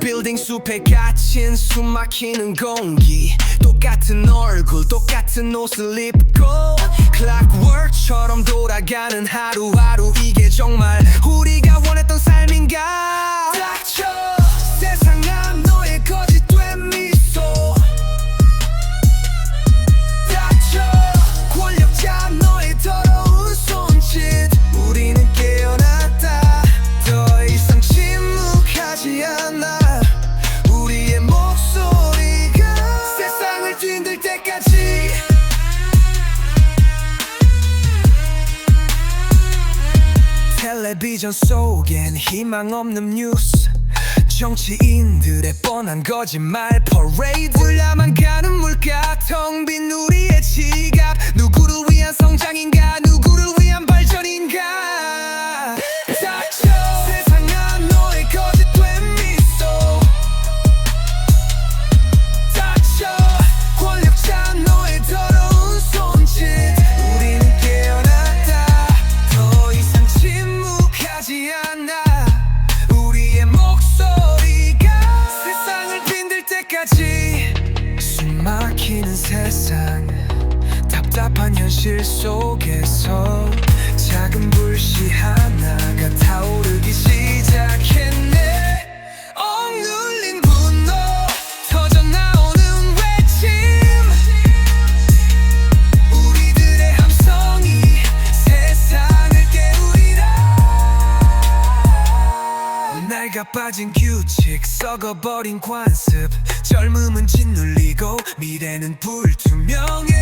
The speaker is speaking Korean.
빌딩 숲에 갇힌 숨 막히는 공기. 똑같은 얼굴 똑같은 옷을 입고 클락워크처럼 돌아가는 하루하루. 이게 정말 텔레비전 속엔 희망 없는 뉴스. 정치인들의 뻔한 거짓말 퍼레이드. 불려만 답답한 현실 속에서 작은 불씨 하나가 타오르기 시작했네. 억눌린 분노 터져나오는 외침. 우리들의 함성이 세상을 깨우리라. 낡아 빠진 규칙 썩어버린 관습. 젊음은 짓눌리고 미래는 불투명해